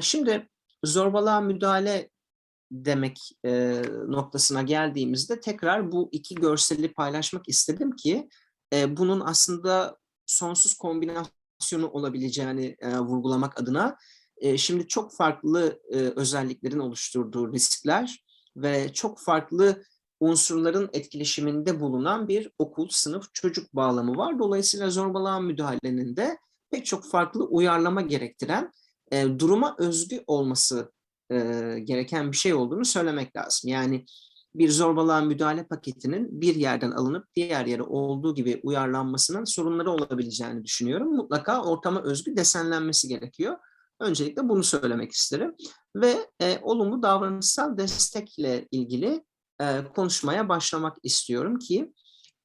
Şimdi zorbalığa müdahale demek, noktasına geldiğimizde tekrar bu 2 görseli paylaşmak istedim ki, bunun aslında sonsuz kombinasyonu olabileceğini, vurgulamak adına. Şimdi çok farklı, özelliklerin oluşturduğu riskler ve çok farklı unsurların etkileşiminde bulunan bir okul, sınıf, çocuk bağlamı var. Dolayısıyla zorbalığa müdahalenin de pek çok farklı uyarlama gerektiren, eee, duruma özgü olması, eee, gereken bir şey olduğunu söylemek lazım. Yani bir zorbalığa müdahale paketinin bir yerden alınıp diğer yere olduğu gibi uyarlanmasının sorunları olabileceğini düşünüyorum. Mutlaka ortama özgü desenlenmesi gerekiyor. Öncelikle bunu söylemek isterim ve, eee, olumlu davranışsal destekle ilgili, eee, konuşmaya başlamak istiyorum ki,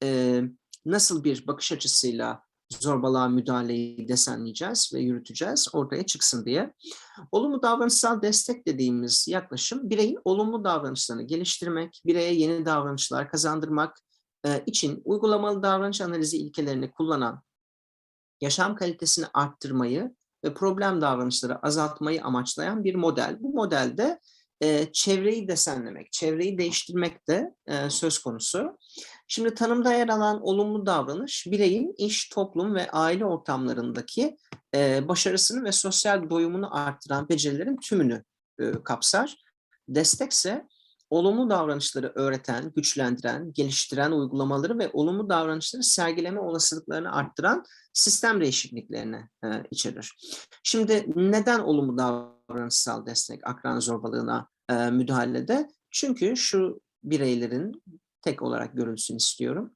eee, nasıl bir bakış açısıyla zorbalığa müdahaleyi desenleyeceğiz ve yürüteceğiz ortaya çıksın diye. Olumlu davranışsal destek dediğimiz yaklaşım bireyin olumlu davranışlarını geliştirmek, bireye yeni davranışlar kazandırmak, eee, için uygulamalı davranış analizi ilkelerini kullanan, yaşam kalitesini arttırmayı ve problem davranışları azaltmayı amaçlayan bir model. Bu modelde, eee, çevreyi desenlemek, çevreyi değiştirmek de, eee, söz konusu. Şimdi tanımda yer alan olumlu davranış, bireyin iş, toplum ve aile ortamlarındaki, eee, başarısını ve sosyal doyumunu arttıran becerilerin tümünü, ııı, kapsar. Destekse olumlu davranışları öğreten, güçlendiren, geliştiren uygulamaları ve olumlu davranışları sergileme olasılıklarını arttıran sistem değişikliklerini, eee, içerir. Şimdi neden olumlu davranışsal destek akran zorbalığına, eee, müdahalede? Çünkü şu bireylerin tek olarak görülsün istiyorum.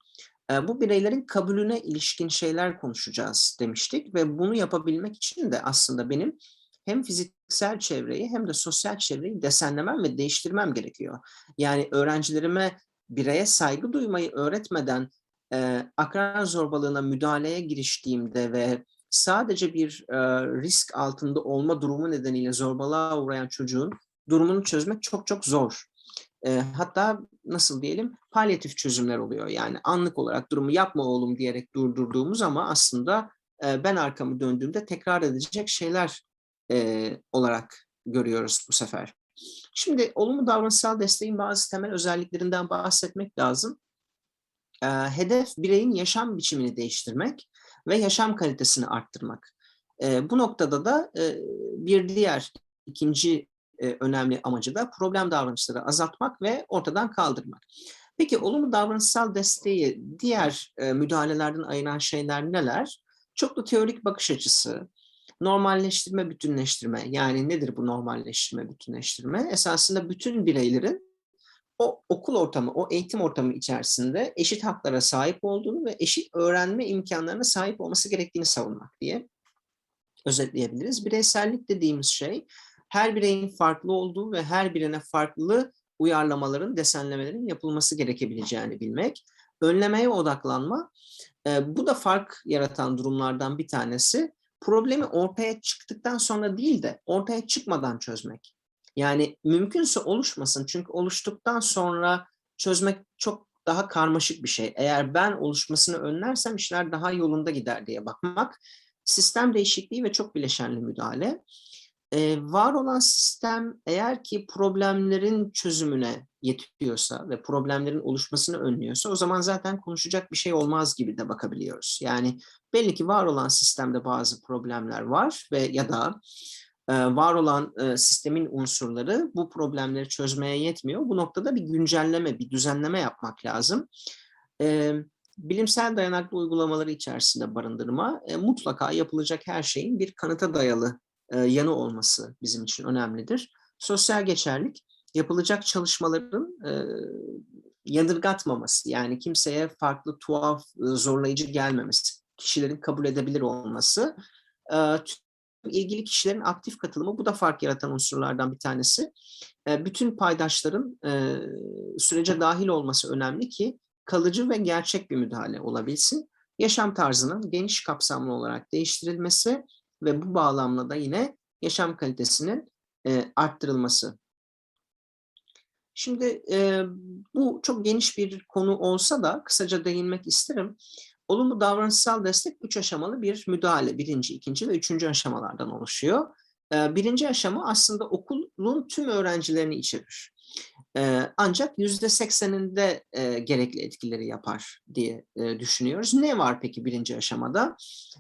Eee, bu bireylerin kabulüne ilişkin şeyler konuşacağız demiştik ve bunu yapabilmek için de aslında benim hem fiziksel çevreyi hem de sosyal çevreyi desenlemem ve değiştirmem gerekiyor. Yani öğrencilerime bireye saygı duymayı öğretmeden, eee, akran zorbalığına müdahaleye giriştiğimde ve sadece bir, eee, risk altında olma durumu nedeniyle zorbalığa uğrayan çocuğun durumunu çözmek çok çok zor. Eee, hatta nasıl diyelim, palyatif çözümler oluyor. Yani anlık olarak durumu "Yapma oğlum." diyerek durdurduğumuz ama aslında, eee, ben arkamı döndüğümde tekrar edecek şeyler, eee, olarak görüyoruz bu sefer. Şimdi olumlu davranışsal desteğin bazı temel özelliklerinden bahsetmek lazım. Eee, hedef bireyin yaşam biçimini değiştirmek ve yaşam kalitesini arttırmak. Eee, bu noktada da, eee, bir diğer 2'nci, eee, önemli amacı da problem davranışları azaltmak ve ortadan kaldırmak. Peki olumlu davranışsal desteği diğer, eee, müdahalelerden ayıran şeyler neler? Çoklu teorik bakış açısı, normalleştirme, bütünleştirme. Yani nedir bu normalleştirme, bütünleştirme? Esasında bütün bireylerin o okul ortamı, o eğitim ortamı içerisinde eşit haklara sahip olduğunu ve eşit öğrenme imkânlarına sahip olması gerektiğini savunmak diye özetleyebiliriz. Bireysellik dediğimiz şey, her bireyin farklı olduğu ve her birine farklı uyarlamaların, desenlemelerin yapılması gerekebileceğini bilmek. Önlemeye odaklanma, eee, bu da fark yaratan durumlardan bir tanesi. Problemi ortaya çıktıktan sonra değil de ortaya çıkmadan çözmek. Yani mümkünse oluşmasın çünkü oluştuktan sonra çözmek çok daha karmaşık bir şey. Eğer ben oluşmasını önlersem işler daha yolunda gider diye bakmak. Sistem değişikliği ve çok bileşenli müdahale. Eee, var olan sistem eğer ki problemlerin çözümüne yetiyorsa ve problemlerin oluşmasını önlüyorsa o zaman zaten konuşacak bir şey olmaz gibi de bakabiliyoruz. Yani belli ki var olan sistemde bazı problemler var ve ya da, eee, var olan, eee, sistemin unsurları bu problemleri çözmeye yetmiyor. Bu noktada bir güncelleme, bir düzenleme yapmak lazım. Emm, bilimsel dayanaklı uygulamaları içerisinde barındırma, mutlaka yapılacak her şeyin bir kanıta dayalı, eee, yanı olması bizim için önemlidir. Sosyal geçerlilik, yapılacak çalışmaların, eee, yadırgatmaması, yani kimseye farklı, tuhaf, ııı, zorlayıcı gelmemesi, kişilerin kabul edebilir olması, tüm ilgili kişilerin aktif katılımı, bu da fark yaratan unsurlardan bir tanesi. Eee, bütün paydaşların, sürece dâhil olması önemli ki kalıcı ve gerçek bir müdahale olabilsin. Yaşam tarzının geniş kapsamlı olarak değiştirilmesi ve bu bağlamla da yine yaşam kalitesinin, eee, arttırılması. Şimdi, eee, bu çok geniş bir konu olsa da kısaca değinmek isterim. Olumlu davranışsal destek 3 aşamalı bir müdahale. 1'inci, 2'nci ve 3'üncü aşamalardan oluşuyor. E, birinci aşama aslında okulun tüm öğrencilerini içerir. Ancak yüzde sekseninde gerekli etkileri yapar diye düşünüyoruz. Ne var peki birinci aşamada?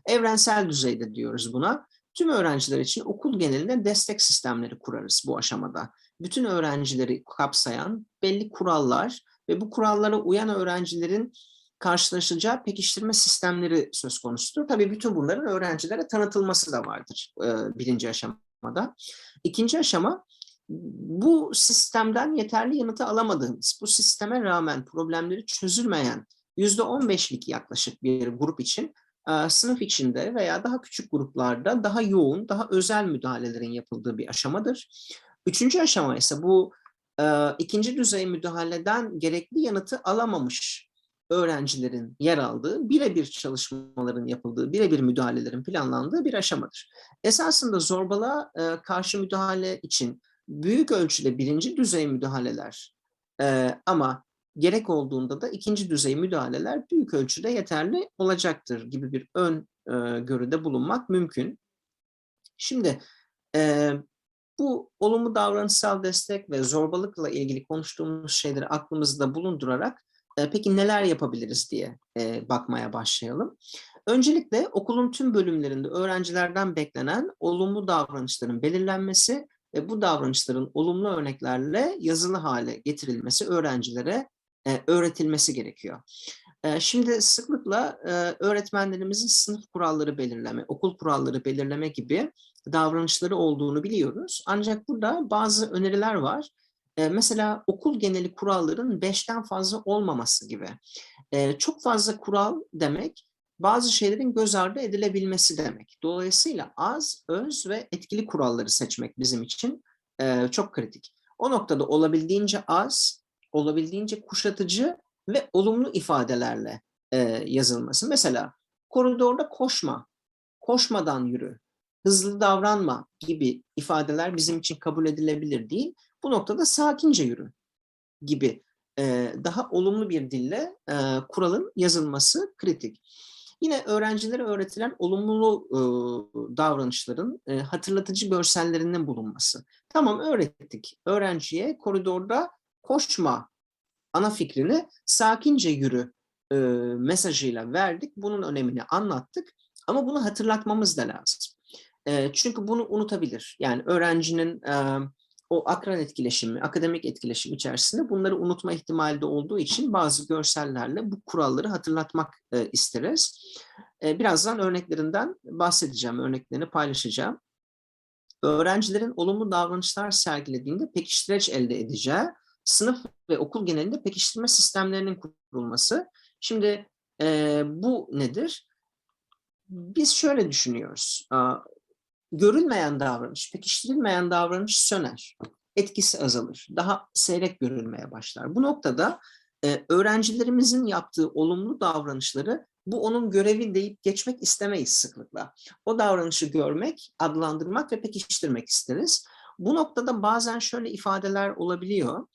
Evrensel düzeyde diyoruz buna. Tüm öğrenciler için okul genelinde destek sistemleri kurarız bu aşamada. Bütün öğrencileri kapsayan belli kurallar ve bu kurallara uyan öğrencilerin karşılaşacağı pekiştirme sistemleri söz konusudur. Tabii bütün bunların öğrencilere tanıtılması da vardır birinci aşamada. İkinci aşama bu sistemden yeterli yanıtı alamadığımız, bu sisteme rağmen problemleri çözülmeyen yüzde on beşlik yaklaşık bir grup için e, sınıf içinde veya daha küçük gruplarda daha yoğun, daha özel müdahalelerin yapıldığı bir aşamadır. Üçüncü aşama ise bu e, ikinci düzey müdahaleden gerekli yanıtı alamamış öğrencilerin yer aldığı, birebir çalışmaların yapıldığı, birebir müdahalelerin planlandığı bir aşamadır. Esasında zorbalığa e, karşı müdahale için büyük ölçüde birinci düzey müdahaleler e, ama gerek olduğunda da ikinci düzey müdahaleler büyük ölçüde yeterli olacaktır gibi bir ön e, görüde bulunmak mümkün. Şimdi e, bu olumlu davranışsal destek ve zorbalıkla ilgili konuştuğumuz şeyleri aklımızda bulundurarak e, peki neler yapabiliriz diye e, bakmaya başlayalım. Öncelikle okulun tüm bölümlerinde öğrencilerden beklenen olumlu davranışların belirlenmesi ve bu davranışların olumlu örneklerle yazılı hale getirilmesi öğrencilere e, öğretilmesi gerekiyor. E, şimdi sıklıkla e, öğretmenlerimizin sınıf kuralları belirleme, okul kuralları belirleme gibi davranışları olduğunu biliyoruz. Ancak burada bazı öneriler var. E, mesela okul geneli kuralların beşten fazla olmaması gibi. E, çok fazla kural demek bazı şeylerin göz ardı edilebilmesi demek. Dolayısıyla az, öz ve etkili kuralları seçmek bizim için e, çok kritik. O noktada olabildiğince az, olabildiğince kuşatıcı ve olumlu ifadelerle e, yazılması. Mesela koridorda koşma, koşmadan yürü, hızlı davranma gibi ifadeler bizim için kabul edilebilir değil. Bu noktada sakince yürü gibi e, daha olumlu bir dille e, kuralın yazılması kritik. Yine öğrencilere öğretilen olumlu e, davranışların e, hatırlatıcı görsellerinin bulunması. Tamam öğrettik. Öğrenciye koridorda koşma ana fikrini sakince yürü e, mesajıyla verdik. Bunun önemini anlattık. Ama bunu hatırlatmamız da lazım. E, çünkü bunu unutabilir. Yani öğrencinin e, o akran etkileşimi, akademik etkileşim içerisinde bunları unutma ihtimali de olduğu için bazı görsellerle bu kuralları hatırlatmak e, isteriz. E, birazdan örneklerinden bahsedeceğim, örneklerini paylaşacağım. Öğrencilerin olumlu davranışlar sergilediğinde pekiştireç elde edeceği, sınıf ve okul genelinde pekiştirme sistemlerinin kurulması. Şimdi e, bu nedir? Biz şöyle düşünüyoruz görülmeyen davranış, pekiştirilmeyen davranış söner. Etkisi azalır. Daha seyrek görülmeye başlar. Bu noktada e, öğrencilerimizin yaptığı olumlu davranışları bu onun görevi deyip geçmek istemeyiz sıklıkla. O davranışı görmek, adlandırmak ve pekiştirmek isteriz. Bu noktada bazen şöyle ifadeler olabiliyor.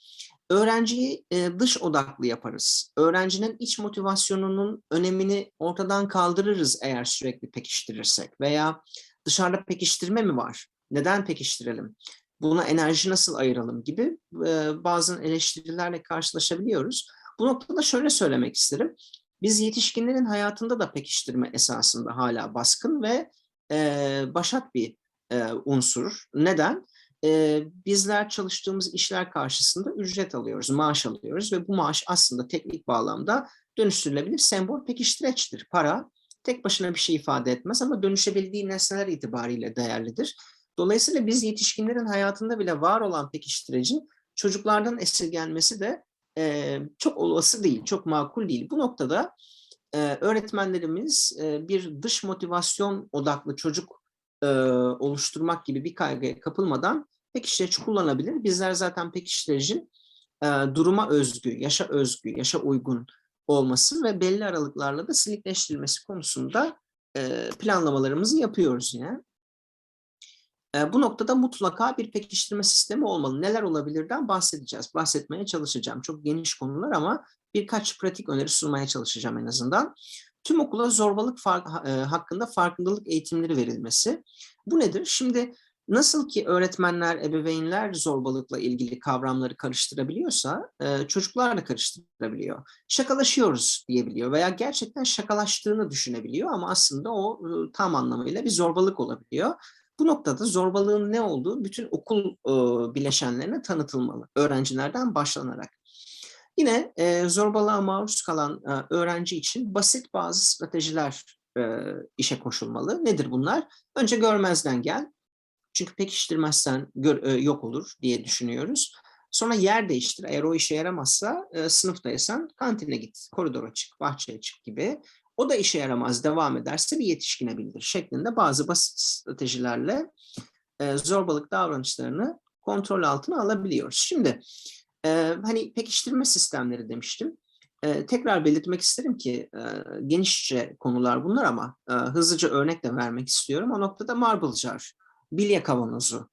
Öğrenciyi e, dış odaklı yaparız. Öğrencinin iç motivasyonunun önemini ortadan kaldırırız eğer sürekli pekiştirirsek veya dışarıda pekiştirme mi var? Neden pekiştirelim? Buna enerji nasıl ayıralım gibi e, bazı eleştirilerle karşılaşabiliyoruz. Bu noktada şöyle söylemek isterim. Biz yetişkinlerin hayatında da pekiştirme esasında hala baskın ve e, başat bir e, unsur. Neden? E, bizler çalıştığımız işler karşısında ücret alıyoruz, maaş alıyoruz ve bu maaş aslında teknik bağlamda dönüştürülebilir sembol pekiştireçtir. Para tek başına bir şey ifade etmez ama dönüşebildiği nesneler itibariyle değerlidir. Dolayısıyla biz yetişkinlerin hayatında bile var olan pekiştiricin çocuklardan esirgenmesi de e, çok olası değil, çok makul değil. Bu noktada e, öğretmenlerimiz e, bir dış motivasyon odaklı çocuk e, oluşturmak gibi bir kaygıya kapılmadan pekiştirici kullanabilir. Bizler zaten pekiştiricin e, duruma özgü, yaşa özgü, yaşa uygun olması ve belli aralıklarla da silikleştirilmesi konusunda e, planlamalarımızı yapıyoruz yine. E, bu noktada mutlaka bir pekiştirme sistemi olmalı. Neler olabilirden bahsedeceğiz, bahsetmeye çalışacağım. Çok geniş konular ama birkaç pratik öneri sunmaya çalışacağım en azından. Tüm okula zorbalık fark, e, hakkında farkındalık eğitimleri verilmesi. Bu nedir? Şimdi Nasıl ki öğretmenler, ebeveynler zorbalıkla ilgili kavramları karıştırabiliyorsa, e, çocuklar da karıştırabiliyor. Şakalaşıyoruz diyebiliyor veya gerçekten şakalaştığını düşünebiliyor ama aslında o e, tam anlamıyla bir zorbalık olabiliyor. Bu noktada zorbalığın ne olduğu bütün okul e, bileşenlerine tanıtılmalı, öğrencilerden başlanarak. Yine e, zorbalığa maruz kalan öğrenci için basit bazı stratejiler işe koşulmalı. Nedir bunlar? Önce görmezden gel. Çünkü pekiştirmezsen gör, e, yok olur diye düşünüyoruz. Sonra yer değiştir. Eğer o işe yaramazsa e, sınıftaysan kantine git, koridora çık, bahçeye çık gibi. O da işe yaramaz, devam ederse bir yetişkine bildir şeklinde bazı basit stratejilerle e, zorbalık davranışlarını kontrol altına alabiliyoruz. Şimdi e, hani pekiştirme sistemleri demiştim. E, tekrar belirtmek isterim ki e, genişçe konular bunlar ama e, hızlıca örnek de vermek istiyorum. O noktada marble jar, bilye kavanozu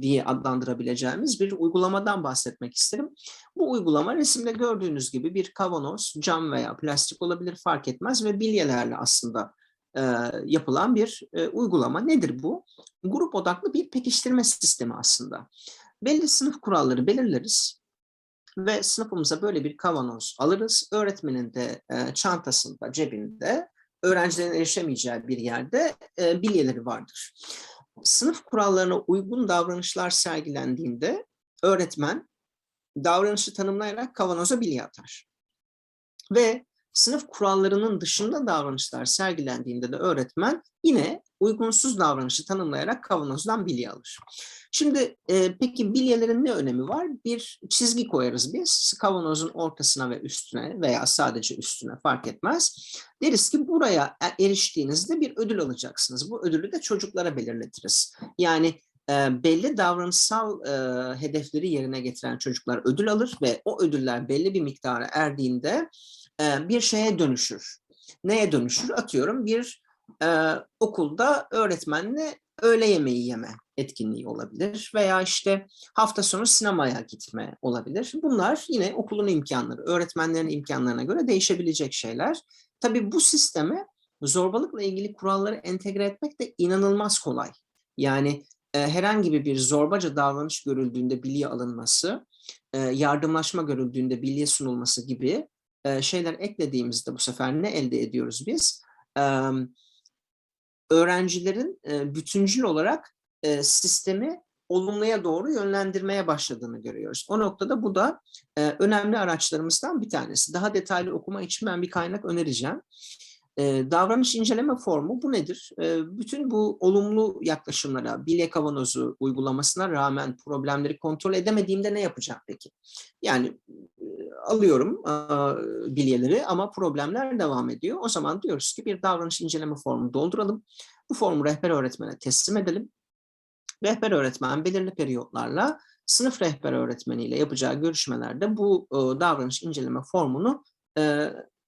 diye adlandırabileceğimiz bir uygulamadan bahsetmek isterim. Bu uygulama resimde gördüğünüz gibi bir kavanoz, cam veya plastik olabilir fark etmez ve bilyelerle aslında yapılan bir uygulama. Nedir bu? Grup odaklı bir pekiştirme sistemi aslında. Belli sınıf kuralları belirleriz ve sınıfımıza böyle bir kavanoz alırız. Öğretmenin de çantasında, cebinde, öğrencilerin erişemeyeceği bir yerde bilyeleri vardır sınıf kurallarına uygun davranışlar sergilendiğinde öğretmen davranışı tanımlayarak kavanoza bilye atar. Ve sınıf kurallarının dışında davranışlar sergilendiğinde de öğretmen yine uygunsuz davranışı tanımlayarak kavanozdan bilye alır. Şimdi e, peki bilyelerin ne önemi var? Bir çizgi koyarız biz kavanozun ortasına ve üstüne veya sadece üstüne fark etmez. Deriz ki buraya e, eriştiğinizde bir ödül alacaksınız. Bu ödülü de çocuklara belirletiriz. Yani e, belli davranışsal e, hedefleri yerine getiren çocuklar ödül alır ve o ödüller belli bir miktara erdiğinde e, bir şeye dönüşür. Neye dönüşür? Atıyorum bir e, okulda öğretmenle öğle yemeği yeme etkinliği olabilir veya işte hafta sonu sinemaya gitme olabilir. Bunlar yine okulun imkanları, öğretmenlerin imkanlarına göre değişebilecek şeyler. Tabii bu sisteme zorbalıkla ilgili kuralları entegre etmek de inanılmaz kolay. Yani e, herhangi bir zorbaca davranış görüldüğünde bilye alınması, e, yardımlaşma görüldüğünde bilye sunulması gibi e, şeyler eklediğimizde bu sefer ne elde ediyoruz biz? E, öğrencilerin e, bütüncül olarak e, sistemi olumluya doğru yönlendirmeye başladığını görüyoruz. O noktada bu da e, önemli araçlarımızdan bir tanesi. Daha detaylı okuma için ben bir kaynak önereceğim. Davranış inceleme formu bu nedir? Bütün bu olumlu yaklaşımlara, bile kavanozu uygulamasına rağmen problemleri kontrol edemediğimde ne yapacağım peki? Yani alıyorum e, bilyeleri ama problemler devam ediyor. O zaman diyoruz ki bir davranış inceleme formu dolduralım. Bu formu rehber öğretmene teslim edelim. Rehber öğretmen belirli periyotlarla sınıf rehber öğretmeniyle yapacağı görüşmelerde bu davranış inceleme formunu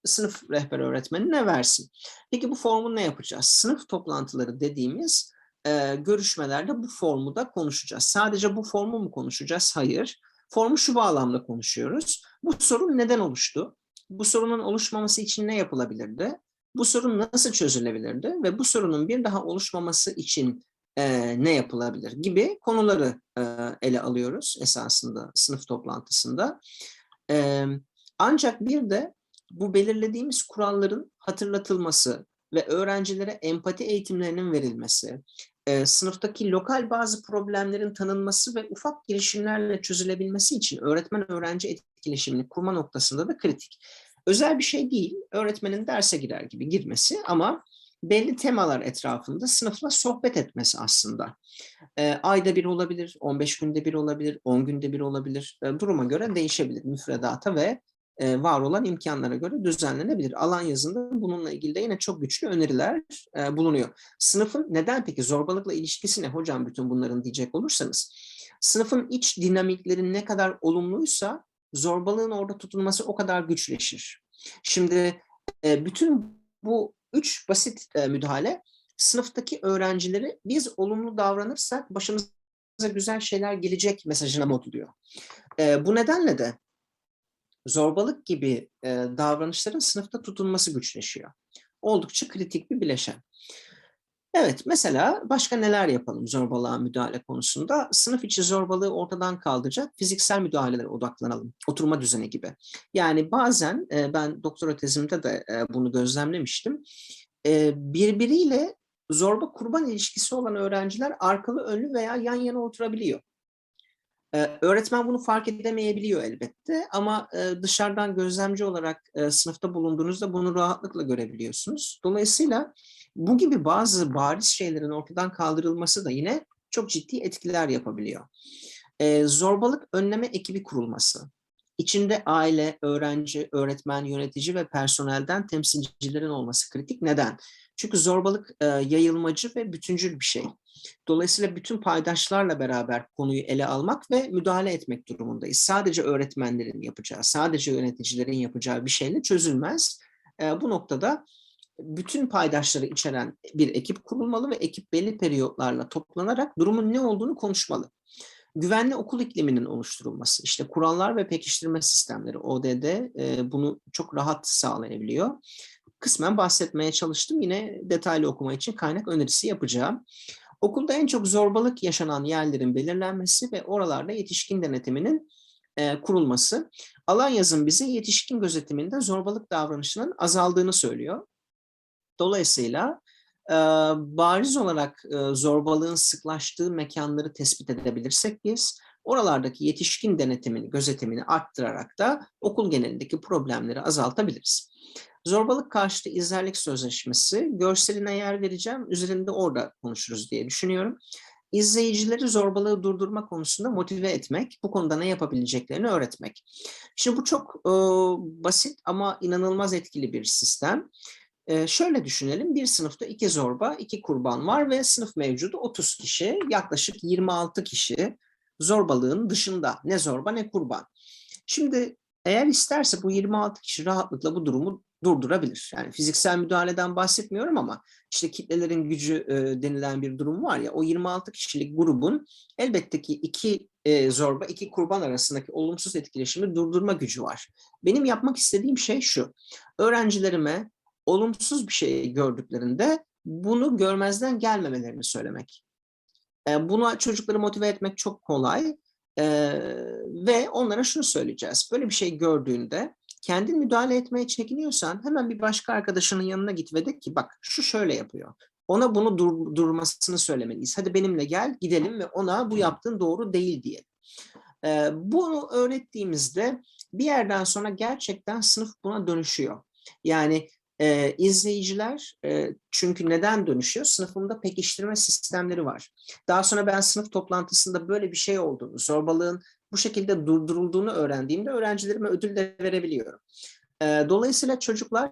sınıf rehber öğretmenine versin. Peki bu formu ne yapacağız? Sınıf toplantıları dediğimiz e, görüşmelerde bu formu da konuşacağız. Sadece bu formu mu konuşacağız? Hayır. Formu şu bağlamda konuşuyoruz. Bu sorun neden oluştu? Bu sorunun oluşmaması için ne yapılabilirdi? Bu sorun nasıl çözülebilirdi? Ve bu sorunun bir daha oluşmaması için e, ne yapılabilir gibi konuları e, ele alıyoruz esasında sınıf toplantısında. E, ancak bir de bu belirlediğimiz kuralların hatırlatılması ve öğrencilere empati eğitimlerinin verilmesi, e, sınıftaki lokal bazı problemlerin tanınması ve ufak girişimlerle çözülebilmesi için öğretmen-öğrenci etkileşimini kurma noktasında da kritik. Özel bir şey değil, öğretmenin derse girer gibi girmesi ama belli temalar etrafında sınıfla sohbet etmesi aslında. E, ayda bir olabilir, 15 günde bir olabilir, 10 günde bir olabilir. E, duruma göre değişebilir müfredata ve e, var olan imkanlara göre düzenlenebilir. Alan yazında bununla ilgili de yine çok güçlü öneriler e, bulunuyor. Sınıfın neden peki zorbalıkla ilişkisi ne hocam bütün bunların diyecek olursanız. Sınıfın iç dinamikleri ne kadar olumluysa zorbalığın orada tutulması o kadar güçleşir. Şimdi e, bütün bu üç basit müdahale sınıftaki öğrencileri biz olumlu davranırsak başımıza güzel şeyler gelecek mesajına moduluyor. bu nedenle de zorbalık gibi e, davranışların sınıfta tutulması güçleşiyor. Oldukça kritik bir bileşen. Evet, mesela başka neler yapalım zorbalığa müdahale konusunda? Sınıf içi zorbalığı ortadan kaldıracak fiziksel müdahalelere odaklanalım. Oturma düzeni gibi. Yani bazen e, ben doktora tezimde de e, bunu gözlemlemiştim. E, birbiriyle zorba kurban ilişkisi olan öğrenciler arkalı önlü veya yan yana oturabiliyor. Öğretmen bunu fark edemeyebiliyor elbette ama e, dışarıdan gözlemci olarak e, sınıfta bulunduğunuzda bunu rahatlıkla görebiliyorsunuz. Dolayısıyla bu gibi bazı bariz şeylerin ortadan kaldırılması da yine çok ciddi etkiler yapabiliyor. E, zorbalık önleme ekibi kurulması. İçinde aile, öğrenci, öğretmen, yönetici ve personelden temsilcilerin olması kritik. Neden? Çünkü zorbalık e, yayılmacı ve bütüncül bir şey. Dolayısıyla bütün paydaşlarla beraber konuyu ele almak ve müdahale etmek durumundayız. Sadece öğretmenlerin yapacağı, sadece yöneticilerin yapacağı bir şeyle çözülmez. E, bu noktada bütün paydaşları içeren bir ekip kurulmalı ve ekip belli periyotlarla toplanarak durumun ne olduğunu konuşmalı. Güvenli okul ikliminin oluşturulması, işte kurallar ve pekiştirme sistemleri ODD e, bunu çok rahat sağlayabiliyor. Kısmen bahsetmeye çalıştım. Yine detaylı okuma için kaynak önerisi yapacağım. Okulda en çok zorbalık yaşanan yerlerin belirlenmesi ve oralarda yetişkin denetiminin e, kurulması. Alan yazım bize yetişkin gözetiminde zorbalık davranışının azaldığını söylüyor. Dolayısıyla e, bariz olarak e, zorbalığın sıklaştığı mekanları tespit edebilirsek biz, oralardaki yetişkin denetimini, gözetimini arttırarak da okul genelindeki problemleri azaltabiliriz. Zorbalık karşıtı izlerlik sözleşmesi, görseline yer vereceğim, üzerinde orada konuşuruz diye düşünüyorum. İzleyicileri zorbalığı durdurma konusunda motive etmek, bu konuda ne yapabileceklerini öğretmek. Şimdi bu çok e, basit ama inanılmaz etkili bir sistem. E, şöyle düşünelim, bir sınıfta iki zorba, iki kurban var ve sınıf mevcudu 30 kişi, yaklaşık 26 kişi zorbalığın dışında. Ne zorba ne kurban. Şimdi eğer isterse bu 26 kişi rahatlıkla bu durumu durdurabilir. Yani fiziksel müdahaleden bahsetmiyorum ama işte kitlelerin gücü e, denilen bir durum var ya o 26 kişilik grubun elbette ki iki e, zorba, iki kurban arasındaki olumsuz etkileşimi durdurma gücü var. Benim yapmak istediğim şey şu. Öğrencilerime olumsuz bir şey gördüklerinde bunu görmezden gelmemelerini söylemek. E, buna çocukları motive etmek çok kolay. Ve onlara şunu söyleyeceğiz. Böyle bir şey gördüğünde kendin müdahale etmeye çekiniyorsan hemen bir başka arkadaşının yanına git ve de ki bak şu şöyle yapıyor. Ona bunu dur, durmasını söylemeliyiz. Hadi benimle gel gidelim ve ona bu yaptığın doğru değil diye. Ee, bunu öğrettiğimizde bir yerden sonra gerçekten sınıf buna dönüşüyor. Yani e, izleyiciler e, çünkü neden dönüşüyor? Sınıfımda pekiştirme sistemleri var. Daha sonra ben sınıf toplantısında böyle bir şey olduğunu, zorbalığın bu şekilde durdurulduğunu öğrendiğimde öğrencilerime ödül de verebiliyorum. E, dolayısıyla çocuklar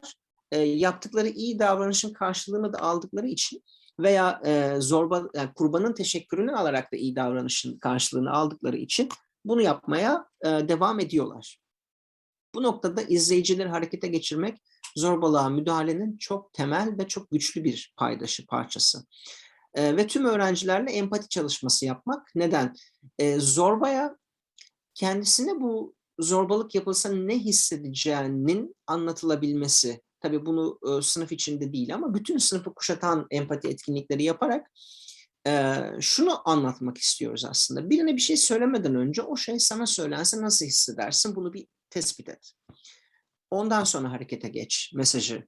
e, yaptıkları iyi davranışın karşılığını da aldıkları için veya e, zorba yani kurbanın teşekkürünü alarak da iyi davranışın karşılığını aldıkları için bunu yapmaya e, devam ediyorlar. Bu noktada izleyicileri harekete geçirmek zorbalığa müdahalenin çok temel ve çok güçlü bir paydaşı parçası. E, ve tüm öğrencilerle empati çalışması yapmak. Neden? E, zorbaya kendisine bu zorbalık yapılsa ne hissedeceğinin anlatılabilmesi. Tabii bunu e, sınıf içinde değil ama bütün sınıfı kuşatan empati etkinlikleri yaparak e, şunu anlatmak istiyoruz aslında. Birine bir şey söylemeden önce o şey sana söylense nasıl hissedersin bunu bir tespit et. Ondan sonra harekete geç mesajı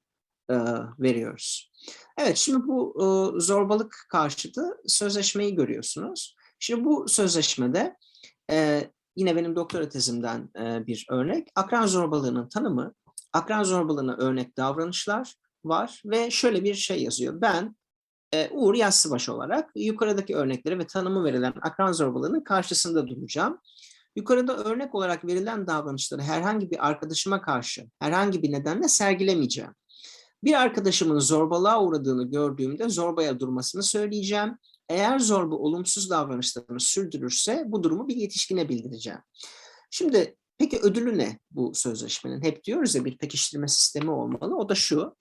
e, veriyoruz. Evet şimdi bu e, zorbalık karşıtı sözleşmeyi görüyorsunuz. Şimdi bu sözleşmede e, yine benim doktora tezimden e, bir örnek. Akran zorbalığının tanımı, akran zorbalığına örnek davranışlar var ve şöyle bir şey yazıyor. Ben e, Uğur Yassıbaş olarak yukarıdaki örnekleri ve tanımı verilen akran zorbalığının karşısında duracağım. Yukarıda örnek olarak verilen davranışları herhangi bir arkadaşıma karşı herhangi bir nedenle sergilemeyeceğim. Bir arkadaşımın zorbalığa uğradığını gördüğümde zorbaya durmasını söyleyeceğim. Eğer zorba olumsuz davranışlarını sürdürürse bu durumu bir yetişkine bildireceğim. Şimdi peki ödülü ne bu sözleşmenin? Hep diyoruz ya bir pekiştirme sistemi olmalı. O da şu.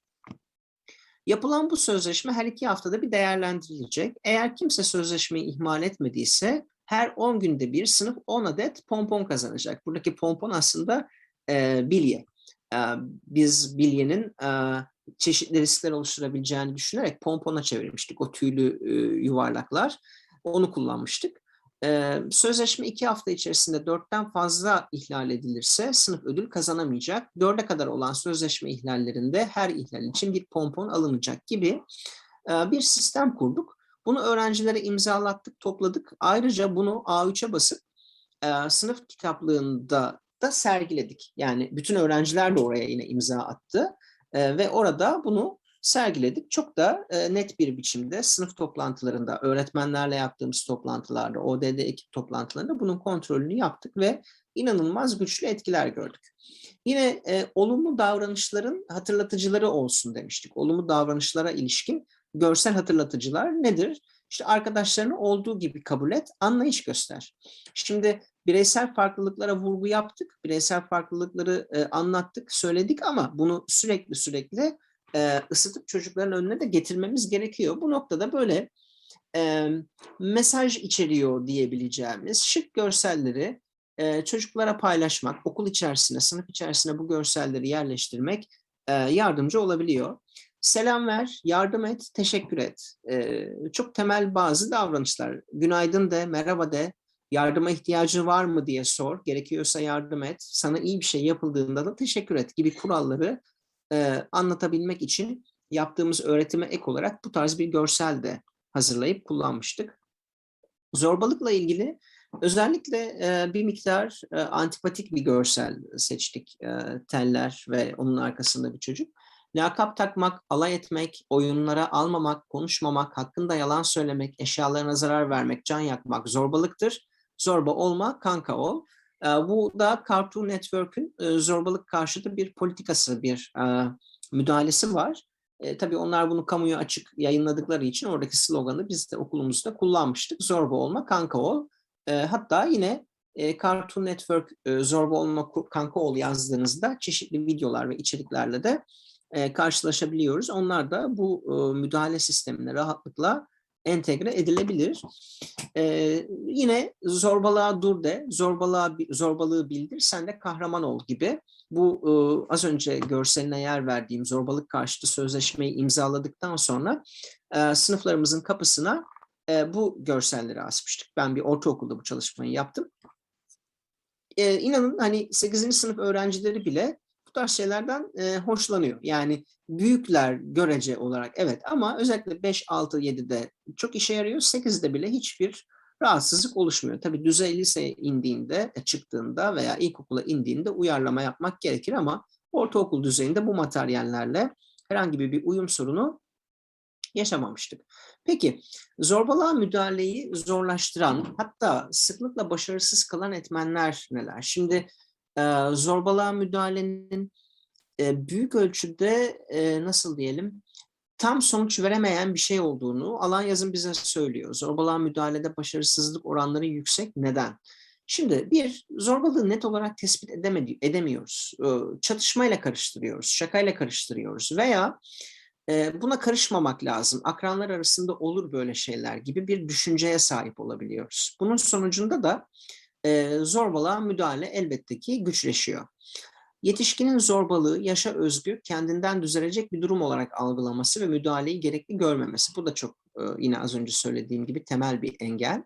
Yapılan bu sözleşme her iki haftada bir değerlendirilecek. Eğer kimse sözleşmeyi ihmal etmediyse her 10 günde bir sınıf 10 adet pompon kazanacak. Buradaki pompon aslında e, bilye. E, biz bilyenin e, çeşitli riskler oluşturabileceğini düşünerek pompona çevirmiştik o tüylü e, yuvarlaklar. Onu kullanmıştık. E, sözleşme iki hafta içerisinde dörtten fazla ihlal edilirse sınıf ödül kazanamayacak. Dörde kadar olan sözleşme ihlallerinde her ihlal için bir pompon alınacak gibi e, bir sistem kurduk. Bunu öğrencilere imzalattık, topladık. Ayrıca bunu A3'e basıp e, sınıf kitaplığında da sergiledik. Yani bütün öğrenciler de oraya yine imza attı E, ve orada bunu sergiledik. Çok da e, net bir biçimde sınıf toplantılarında, öğretmenlerle yaptığımız toplantılarda, ODD ekip toplantılarında bunun kontrolünü yaptık ve inanılmaz güçlü etkiler gördük. Yine e, olumlu davranışların hatırlatıcıları olsun demiştik. Olumlu davranışlara ilişkin görsel hatırlatıcılar nedir? İşte arkadaşlarını olduğu gibi kabul et, anlayış göster. Şimdi bireysel farklılıklara vurgu yaptık, bireysel farklılıkları e, anlattık, söyledik ama bunu sürekli sürekli e, ısıtıp çocukların önüne de getirmemiz gerekiyor. Bu noktada böyle e, mesaj içeriyor diyebileceğimiz şık görselleri e, çocuklara paylaşmak, okul içerisine, sınıf içerisine bu görselleri yerleştirmek e, yardımcı olabiliyor. Selam ver, yardım et, teşekkür et. E, çok temel bazı davranışlar. Günaydın de, merhaba de, yardıma ihtiyacın var mı diye sor. Gerekiyorsa yardım et. Sana iyi bir şey yapıldığında da teşekkür et gibi kuralları e, anlatabilmek için yaptığımız öğretime ek olarak bu tarz bir görsel de hazırlayıp kullanmıştık. Zorbalıkla ilgili özellikle e, bir miktar e, antipatik bir görsel seçtik. Teller ve onun arkasında bir çocuk. Lakap takmak, alay etmek, oyunlara almamak, konuşmamak, hakkında yalan söylemek, eşyalarına zarar vermek, can yakmak zorbalıktır. Zorba olma, kanka ol. E, bu da Cartoon Network'ün e, zorbalık karşıtı bir politikası, bir e, müdahalesi var. E, tabii onlar bunu kamuya açık yayınladıkları için oradaki sloganı biz de okulumuzda kullanmıştık. Zorba olma, kanka ol. E, hatta yine e, Cartoon Network e, zorba olma, kanka ol yazdığınızda çeşitli videolar ve içeriklerle de e, karşılaşabiliyoruz. Onlar da bu e, müdahale sistemine rahatlıkla entegre edilebilir. Ee, yine zorbalığa dur de, zorbalığa, zorbalığı bildir, sen de kahraman ol gibi. Bu e, az önce görseline yer verdiğim zorbalık karşıtı sözleşmeyi imzaladıktan sonra e, sınıflarımızın kapısına e, bu görselleri asmıştık. Ben bir ortaokulda bu çalışmayı yaptım. E, inanın hani 8. sınıf öğrencileri bile bu tarz şeylerden e, hoşlanıyor. Yani büyükler görece olarak evet ama özellikle 5, 6, 7'de çok işe yarıyor. 8'de bile hiçbir rahatsızlık oluşmuyor. Tabii düzey liseye indiğinde, e, çıktığında veya ilkokula indiğinde uyarlama yapmak gerekir ama ortaokul düzeyinde bu materyallerle herhangi bir uyum sorunu yaşamamıştık. Peki zorbalığa müdahaleyi zorlaştıran hatta sıklıkla başarısız kalan etmenler neler? Şimdi zorbalığa müdahalenin büyük ölçüde nasıl diyelim tam sonuç veremeyen bir şey olduğunu alan yazım bize söylüyor. Zorbalığa müdahalede başarısızlık oranları yüksek. Neden? Şimdi bir, zorbalığı net olarak tespit edemedi, edemiyoruz. Çatışmayla karıştırıyoruz, şakayla karıştırıyoruz veya buna karışmamak lazım. Akranlar arasında olur böyle şeyler gibi bir düşünceye sahip olabiliyoruz. Bunun sonucunda da zorbalığa müdahale elbette ki güçleşiyor. Yetişkinin zorbalığı yaşa özgü, kendinden düzelecek bir durum olarak algılaması ve müdahaleyi gerekli görmemesi. Bu da çok yine az önce söylediğim gibi temel bir engel.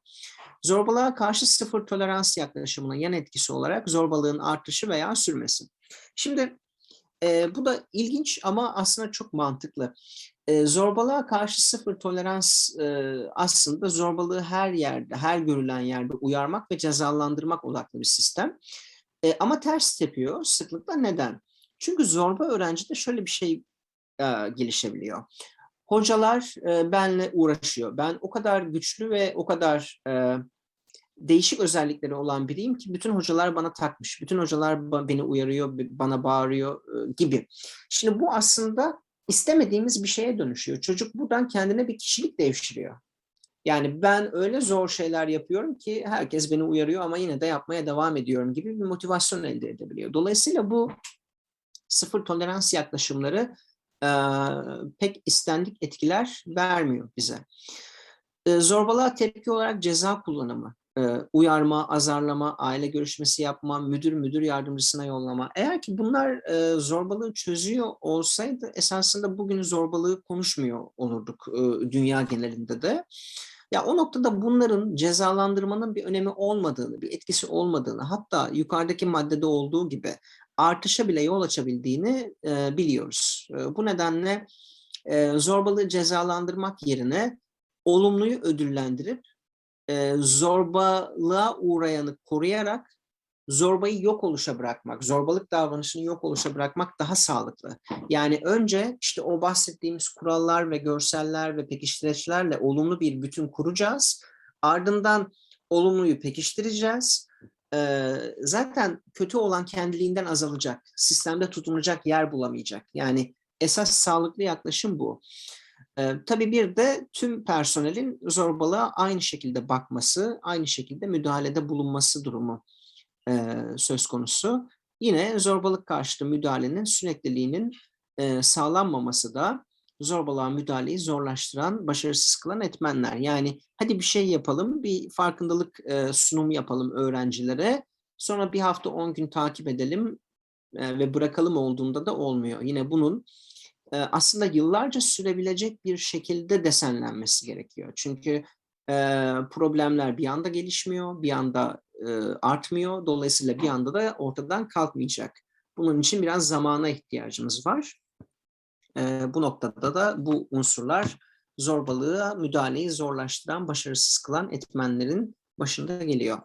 Zorbalığa karşı sıfır tolerans yaklaşımına yan etkisi olarak zorbalığın artışı veya sürmesi. Şimdi e, bu da ilginç ama aslında çok mantıklı. E, zorbalığa karşı sıfır tolerans e, aslında zorbalığı her yerde, her görülen yerde uyarmak ve cezalandırmak odaklı bir sistem. E, ama ters tepiyor sıklıkla. Neden? Çünkü zorba öğrencide şöyle bir şey e, gelişebiliyor. Hocalar e, benle uğraşıyor. Ben o kadar güçlü ve o kadar e, değişik özellikleri olan biriyim ki bütün hocalar bana takmış. Bütün hocalar beni uyarıyor, bana bağırıyor e, gibi. Şimdi bu aslında istemediğimiz bir şeye dönüşüyor. Çocuk buradan kendine bir kişilik devşiriyor. Yani ben öyle zor şeyler yapıyorum ki herkes beni uyarıyor ama yine de yapmaya devam ediyorum gibi bir motivasyon elde edebiliyor. Dolayısıyla bu sıfır tolerans yaklaşımları e, pek istendik etkiler vermiyor bize. E, zorbalığa tepki olarak ceza kullanımı uyarma, azarlama, aile görüşmesi yapma, müdür müdür yardımcısına yollama. Eğer ki bunlar e, zorbalığı çözüyor olsaydı esasında bugün zorbalığı konuşmuyor olurduk e, dünya genelinde de. Ya o noktada bunların cezalandırmanın bir önemi olmadığını, bir etkisi olmadığını, hatta yukarıdaki maddede olduğu gibi artışa bile yol açabildiğini e, biliyoruz. E, bu nedenle e, zorbalığı cezalandırmak yerine olumluyu ödüllendirip e, zorbalığa uğrayanı koruyarak zorbayı yok oluşa bırakmak, zorbalık davranışını yok oluşa bırakmak daha sağlıklı. Yani önce işte o bahsettiğimiz kurallar ve görseller ve pekiştireçlerle olumlu bir bütün kuracağız. Ardından olumluyu pekiştireceğiz. Ee, zaten kötü olan kendiliğinden azalacak. Sistemde tutunacak yer bulamayacak. Yani esas sağlıklı yaklaşım bu. Ee, tabii bir de tüm personelin zorbalığa aynı şekilde bakması, aynı şekilde müdahalede bulunması durumu e, söz konusu. Yine zorbalık karşıtı müdahalenin sürekliliğinin e, sağlanmaması da zorbalığa müdahaleyi zorlaştıran, başarısız kılan etmenler. Yani hadi bir şey yapalım, bir farkındalık e, sunumu yapalım öğrencilere. Sonra bir hafta 10 gün takip edelim e, ve bırakalım olduğunda da olmuyor. Yine bunun e, aslında yıllarca sürebilecek bir şekilde desenlenmesi gerekiyor. Çünkü e, problemler bir anda gelişmiyor, bir anda e, artmıyor. Dolayısıyla bir anda da ortadan kalkmayacak. Bunun için biraz zamana ihtiyacımız var. E, bu noktada da bu unsurlar zorbalığa müdahaleyi zorlaştıran, başarısız kılan etmenlerin başında geliyor.